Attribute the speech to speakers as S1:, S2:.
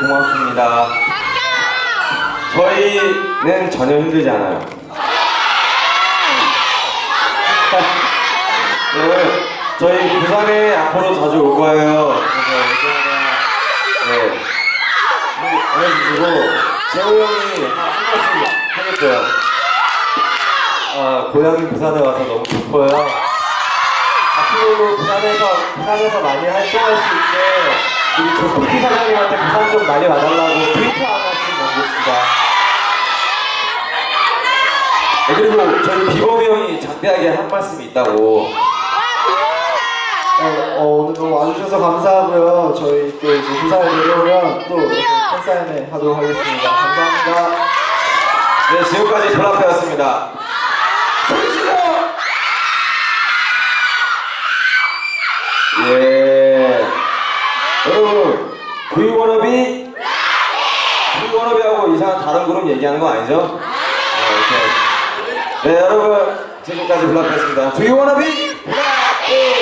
S1: 고맙습니다. 저희는 전혀 힘들지 않아요. 네, 저희 부산에 앞으로 자주 올 거예요. 그래서 네, 해주시고 재호 형이 한 말씀 하겠어요. 아, 고향이 부산에 와서 너무 기뻐요. 앞으로도 부산에서 부산에서 많이 활동할 수 있게 우리 조피디 사장님한테 부산 좀 많이 와달라고 트위터 하나씩 남깁시다. 네, 그리고 저희 비범이 형이 장대하게 한 말씀이 있다고.
S2: 어, 어, 오늘 너무 와주셔서 감사하고요. 저희 또 이제 부산에 내려오면 또 이렇게 팬사인회 하도록 하겠습니다. 감사합니다.
S1: 네, 지금까지 돌아페였습니다. 소리 질러! 예. 여러분, 구이워너비? 구이워너비하고 이상한 다른 그룹 얘기하는 거 아니죠? 네. 네, 여러분, 지금까지 블락했습니다. 구이워너비? 블락비!